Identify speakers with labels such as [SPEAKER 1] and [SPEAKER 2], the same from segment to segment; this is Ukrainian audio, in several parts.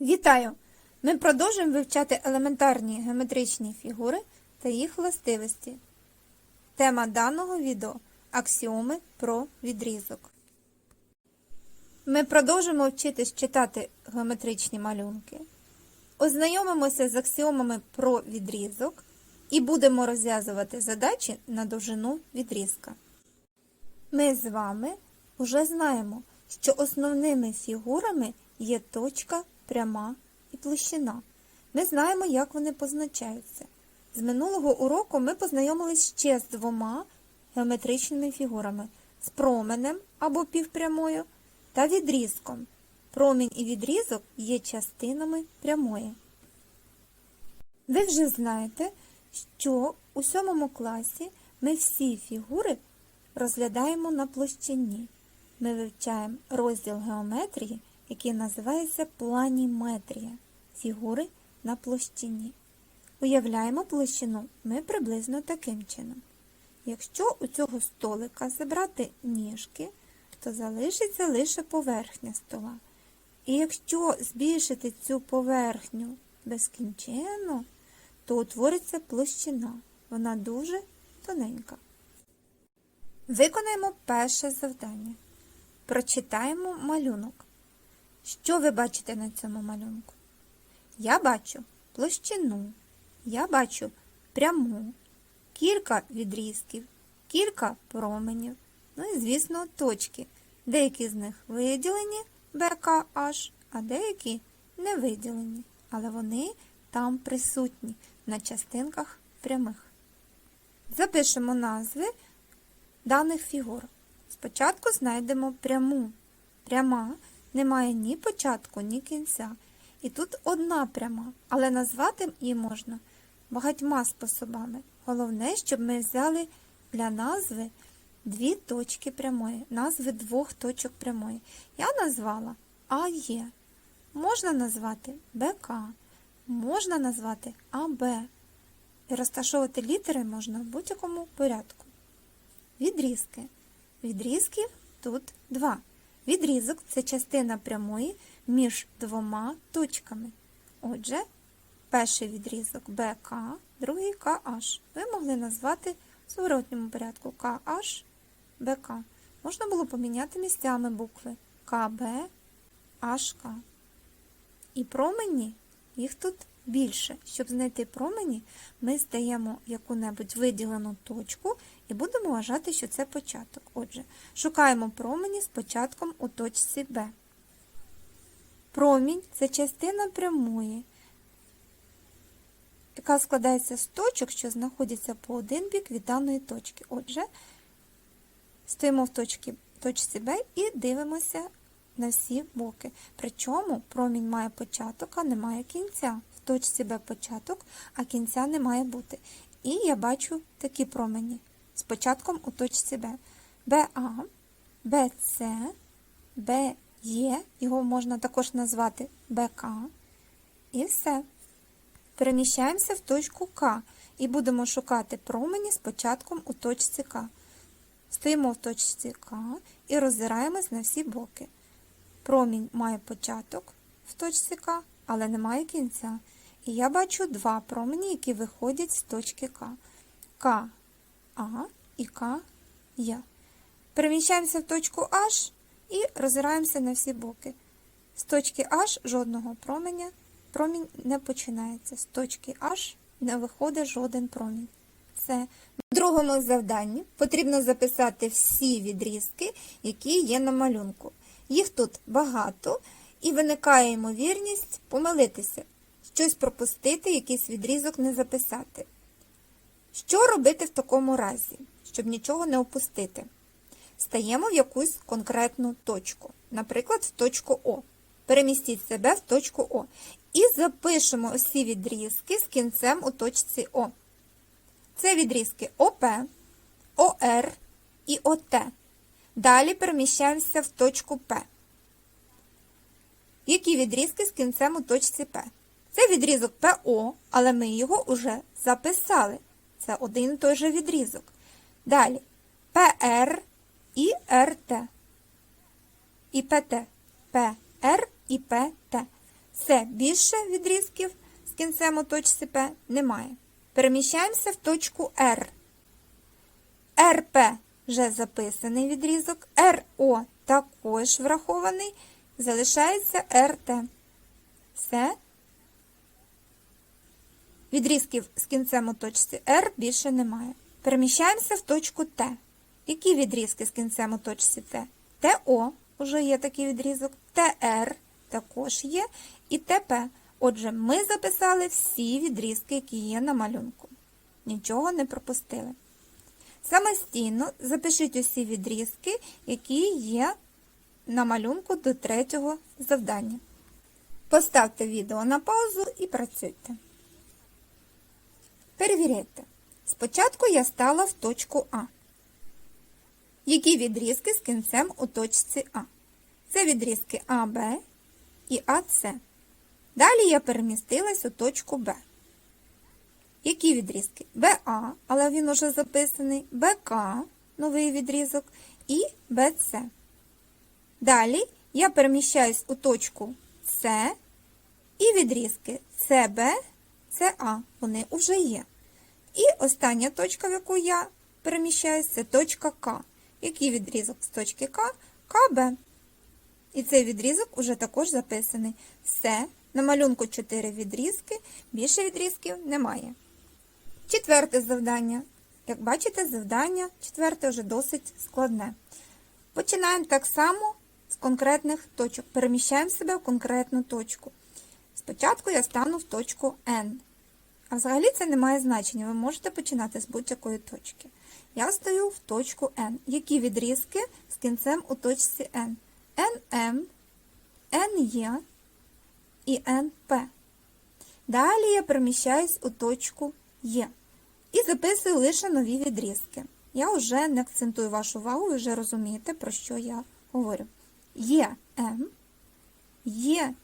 [SPEAKER 1] Вітаю! Ми продовжуємо вивчати елементарні геометричні фігури та їх властивості. Тема даного відео аксіоми про відрізок. Ми продовжимо вчитись читати геометричні малюнки, ознайомимося з аксіомами про відрізок і будемо розв'язувати задачі на довжину відрізка. Ми з вами вже знаємо, що основними фігурами є точка, пряма і площина. Ми знаємо, як вони позначаються. З минулого уроку ми познайомились ще з двома геометричними фігурами з променем або півпрямою та відрізком. Промінь і відрізок є частинами прямої. Ви вже знаєте, що у сьомому класі ми всі фігури розглядаємо на площині. Ми вивчаємо розділ геометрії, який називається планіметрія фігури на площині. Уявляємо площину ми приблизно таким чином. Якщо у цього столика забрати ніжки, то залишиться лише поверхня стола. І якщо збільшити цю поверхню безкінченно, то утвориться площина. Вона дуже тоненька. Виконаємо перше завдання. Прочитаємо малюнок. Що ви бачите на цьому малюнку? Я бачу площину, я бачу пряму, кілька відрізків, кілька променів, ну і, звісно, точки. Деякі з них виділені БКH, а деякі не виділені, але вони там присутні на частинках прямих. Запишемо назви даних фігур. Спочатку знайдемо пряму. Пряма не має ні початку, ні кінця. І тут одна пряма, але назвати її можна багатьма способами. Головне, щоб ми взяли для назви дві точки прямої, назви двох точок прямої. Я назвала АЄ. Можна назвати БК, можна назвати АБ. І розташовувати літери можна в будь-якому порядку. Відрізки. Відрізків тут два. Відрізок це частина прямої між двома точками. Отже, перший відрізок БК, другий КH. Ви могли назвати в зворотньому порядку КH, БК. Можна було поміняти місцями букви КБ, HK. І промені, їх тут більше. Щоб знайти промені, ми здаємо яку-небудь виділену точку і будемо вважати, що це початок. Отже, шукаємо промені з початком у точці Б. Промінь це частина прямої, яка складається з точок, що знаходяться по один бік від даної точки. Отже, стоїмо в точці, точці Б і дивимося на всі боки. Причому промінь має початок, а не має кінця. В точці Б початок, а кінця не має бути. І я бачу такі промені з початком у точці Б. БА, БЦ, БЕ, його можна також назвати БК. І все. Переміщаємося в точку К і будемо шукати промені з початком у точці К. Стоїмо в точці К і роззираємось на всі боки. Промінь має початок в точці К, але не має кінця. І я бачу два промені, які виходять з точки К. К А і К Є. Переміщаємося в точку H і роззираємося на всі боки. З точки H жодного променя промінь не починається. З точки H не виходить жоден промінь. Все. В другому завданні потрібно записати всі відрізки, які є на малюнку. Їх тут багато, і виникає ймовірність помилитися, щось пропустити, якийсь відрізок не записати. Що робити в такому разі, щоб нічого не опустити? Стаємо в якусь конкретну точку, наприклад, в точку О. Перемістіть себе в точку О. І запишемо усі відрізки з кінцем у точці О. Це відрізки ОП, ОР і ОТ. Далі переміщаємося в точку П. Які відрізки з кінцем у точці П? Це відрізок ПО, але ми його вже записали. Це один той же відрізок. Далі ПР і РТ. І ПТ. ПР і ПТ. С більше відрізків з кінцем у точці П немає. Переміщаємося в точку Р. РП вже записаний відрізок, РО також врахований, залишається РТ. Все. Відрізків з кінцем у точці R більше немає. Переміщаємося в точку Т. Які відрізки з кінцем у точці Т? ТО вже є такий відрізок, ТР також є, і ТП. Отже, ми записали всі відрізки, які є на малюнку. Нічого не пропустили. Самостійно запишіть усі відрізки, які є на малюнку до третього завдання. Поставте відео на паузу і працюйте. Перевіряйте. Спочатку я стала в точку А. Які відрізки з кінцем у точці А? Це відрізки АБ і АС. Далі я перемістилась у точку Б. Які відрізки? БА, але він уже записаний, БК, новий відрізок, і БЦ. Далі я переміщаюсь у точку С і відрізки СБ, СА, вони вже є. І остання точка, в яку я переміщаюсь, це точка К. Який відрізок з точки К? КБ. І цей відрізок уже також записаний. Все. На малюнку 4 відрізки, більше відрізків немає. Четверте завдання. Як бачите, завдання четверте вже досить складне. Починаємо так само з конкретних точок. Переміщаємо себе в конкретну точку. Спочатку я стану в точку N. А взагалі це не має значення. Ви можете починати з будь-якої точки. Я стою в точку N. Які відрізки з кінцем у точці N? NM, NE і NP. Далі я переміщаюсь у точку Е. І записую лише нові відрізки. Я вже не акцентую вашу увагу, ви вже розумієте, про що я говорю. Є М, є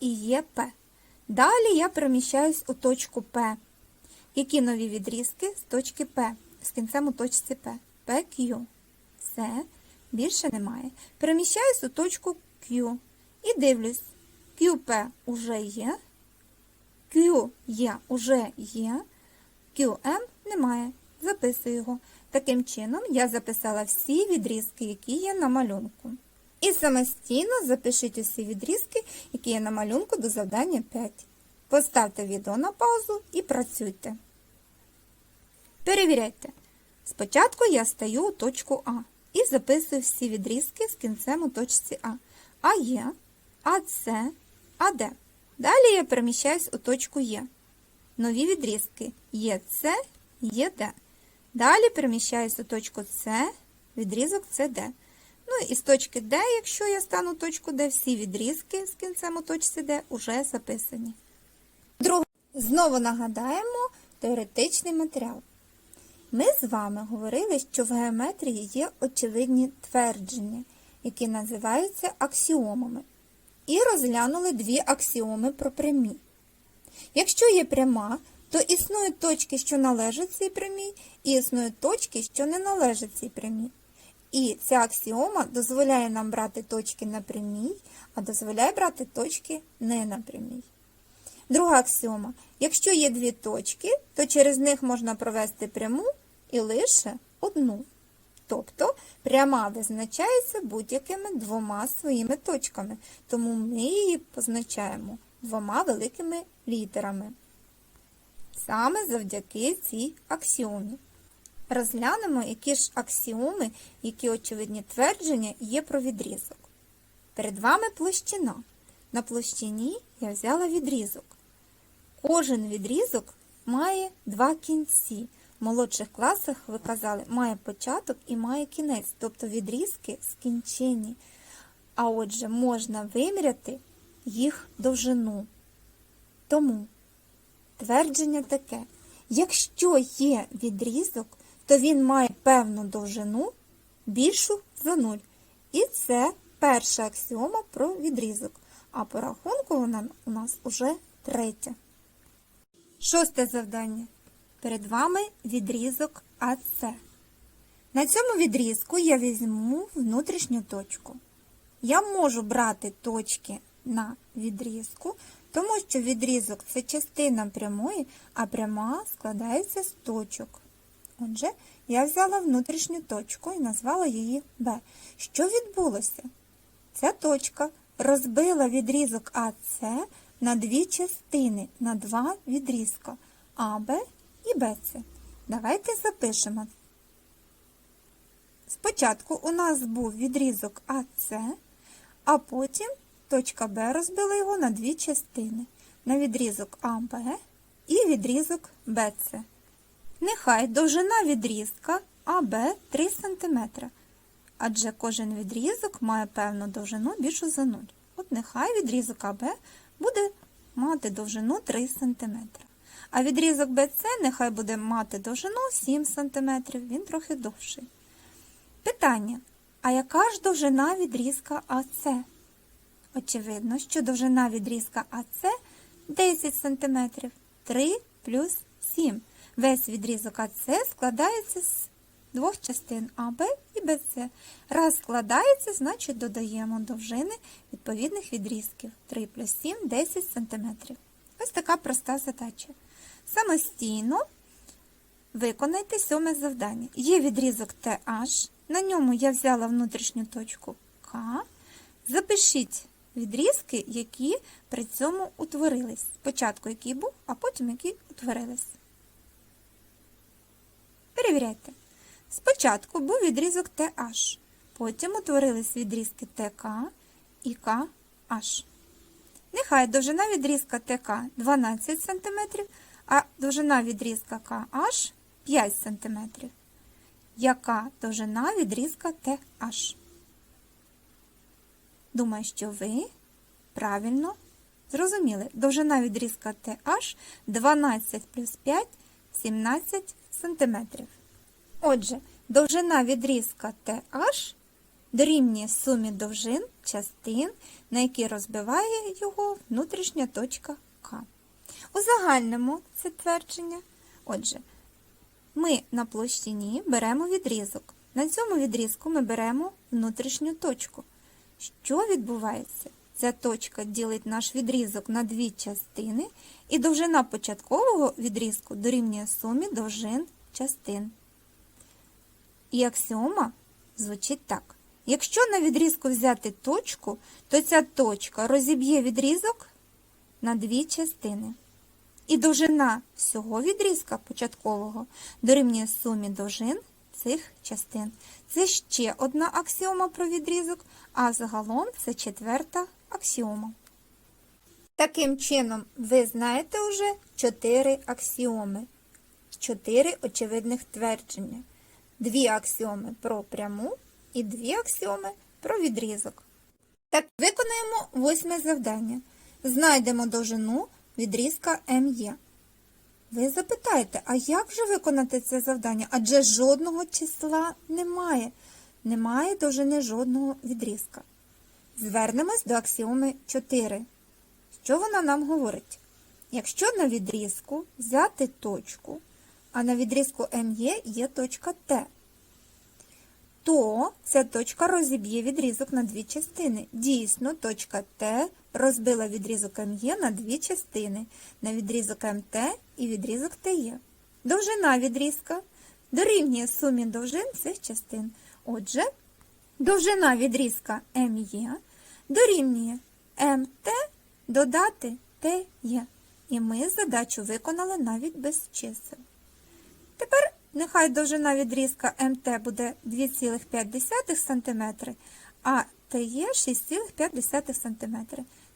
[SPEAKER 1] і є. Далі я переміщаюсь у точку П. Які нові відрізки з точки П, з кінцем у точці П? PQ. Все, більше немає. Переміщаюсь у точку Q і дивлюсь, QP уже є, Q є уже є, QM немає. Записую його. Таким чином, я записала всі відрізки, які є на малюнку. І самостійно запишіть усі відрізки, які є на малюнку до завдання 5. Поставте відео на паузу і працюйте. Перевіряйте. Спочатку я стаю у точку А і записую всі відрізки з кінцем у точці А. АЄ, АЦ, АД. Далі я переміщаюсь у точку Е. Нові відрізки ЄЦ, ЄД. Далі переміщаюсь у точку С, відрізок СД. Ну і з точки Д, якщо я стану точку Д, всі відрізки з кінцем у точці Д вже записані. Друге, знову нагадаємо теоретичний матеріал. Ми з вами говорили, що в геометрії є очевидні твердження, які називаються аксіомами. І розглянули дві аксіоми про прямі. Якщо є пряма, то існують точки, що належать цій прямій, і існують точки, що не належать цій прямій. І ця аксіома дозволяє нам брати точки на прямій, а дозволяє брати точки не на прямій. Друга аксіома. Якщо є дві точки, то через них можна провести пряму і лише одну. Тобто пряма визначається будь-якими двома своїми точками, тому ми її позначаємо двома великими літерами. Саме завдяки цій аксіомі. Розглянемо, які ж аксіоми, які очевидні твердження є про відрізок. Перед вами площина. На площині я взяла відрізок. Кожен відрізок має два кінці. В молодших класах ви казали, має початок і має кінець, тобто відрізки скінчені. А отже, можна виміряти їх довжину. Тому твердження таке: якщо є відрізок, то він має певну довжину більшу за 0. І це перша аксіома про відрізок. А по рахунку вона у нас уже третя. Шосте завдання. Перед вами відрізок АС. На цьому відрізку я візьму внутрішню точку. Я можу брати точки на відрізку, тому що відрізок це частина прямої, а пряма складається з точок. Отже, я взяла внутрішню точку і назвала її Б. Що відбулося? Ця точка розбила відрізок АС на дві частини, на два відрізка АБ і БЦ. Давайте запишемо. Спочатку у нас був відрізок АС, а потім точка Б розбила його на дві частини, на відрізок АБ і відрізок БЦ. Нехай довжина відрізка АБ 3 см, адже кожен відрізок має певну довжину більшу за 0. От нехай відрізок АБ буде мати довжину 3 см. А відрізок БЦ нехай буде мати довжину 7 см, він трохи довший. Питання. А яка ж довжина відрізка АС? Очевидно, що довжина відрізка АС 10 см. 3 плюс 7. Весь відрізок АС складається з двох частин АБ і БЦ. Раз складається, значить додаємо довжини відповідних відрізків. 3 плюс 7 – 10 см. Ось така проста задача. Самостійно виконайте сьоме завдання. Є відрізок TH, на ньому я взяла внутрішню точку К. Запишіть відрізки, які при цьому утворились. Спочатку який був, а потім які утворились. Перевіряйте. Спочатку був відрізок TH, потім утворились відрізки ТК і KH. Нехай довжина відрізка ТК 12 см, а довжина відрізка KH 5 см. Яка довжина відрізка TH? Думаю, що ви правильно зрозуміли. Довжина відрізка TH 12 плюс 5 17 см. Отже, довжина відрізка TH дорівнює сумі довжин частин, на які розбиває його внутрішня точка К. Узагальнимо це твердження. Отже, ми на площині беремо відрізок. На цьому відрізку ми беремо внутрішню точку. Що відбувається? Ця точка ділить наш відрізок на дві частини, і довжина початкового відрізку дорівнює сумі довжин частин. І аксіома звучить так. Якщо на відрізку взяти точку, то ця точка розіб'є відрізок на дві частини. І довжина всього відрізка початкового дорівнює сумі довжин цих частин. Це ще одна аксіома про відрізок, а загалом це четверта аксіома. Таким чином, ви знаєте вже чотири аксіоми, чотири очевидних твердження. Дві аксіоми про пряму і дві аксіоми про відрізок. Так, виконаємо восьме завдання. Знайдемо довжину відрізка МЄ. Ви запитаєте, а як же виконати це завдання? Адже жодного числа немає. Немає довжини жодного відрізка. Звернемось до аксіоми 4. Що вона нам говорить? Якщо на відрізку взяти точку, а на відрізку МЄ є точка Т, то ця точка розіб'є відрізок на дві частини. Дійсно, точка Т розбила відрізок МЄ на дві частини, на відрізок МТ і відрізок ТЄ. Довжина відрізка дорівнює сумі довжин цих частин. Отже, довжина відрізка МЄ дорівнює МТ додати ТЄ. І ми задачу виконали навіть без чисел. Тепер нехай довжина відрізка МТ буде 2,5 см, а ТЄ 6,5 см.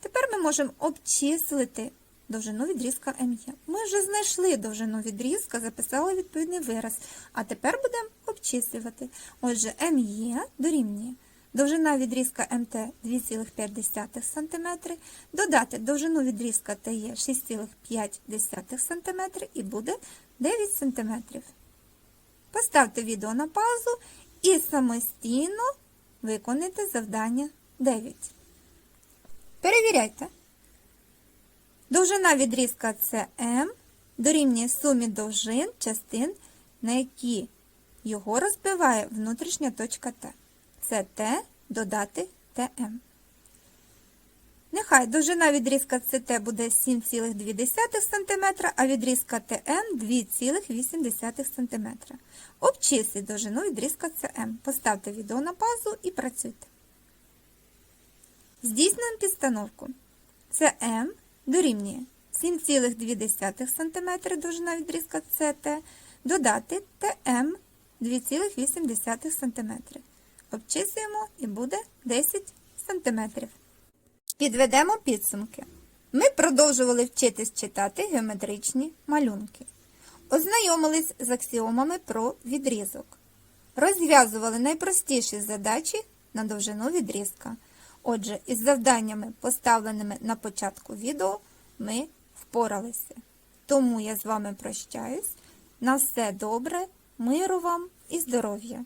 [SPEAKER 1] Тепер ми можемо обчислити довжину відрізка МЄ. Ми вже знайшли довжину відрізка, записали відповідний вираз. А тепер будемо обчислювати. Отже, МЄ дорівнює довжина відрізка МТ 2,5 см, додати довжину відрізка ТЕ 6,5 см і буде 9 см. Поставте відео на паузу і самостійно виконайте завдання 9. Перевіряйте. Довжина відрізка СМ дорівнює сумі довжин частин, на які його розбиває внутрішня точка Т. Це Т додати ТМ. Нехай довжина відрізка СТ буде 7,2 см, а відрізка ТМ 2,8 см. Обчисліть довжину відрізка СМ. Поставте відео на паузу і працюйте. Здійснюємо підстановку. СМ дорівнює 7,2 см довжина відрізка СТ, додати ТМ 2,8 см. Обчислюємо і буде 10 см. Підведемо підсумки. Ми продовжували вчитись читати геометричні малюнки. Ознайомились з аксіомами про відрізок. Розв'язували найпростіші задачі на довжину відрізка. Отже, із завданнями, поставленими на початку відео, ми впоралися. Тому я з вами прощаюсь. На все добре, миру вам і здоров'я!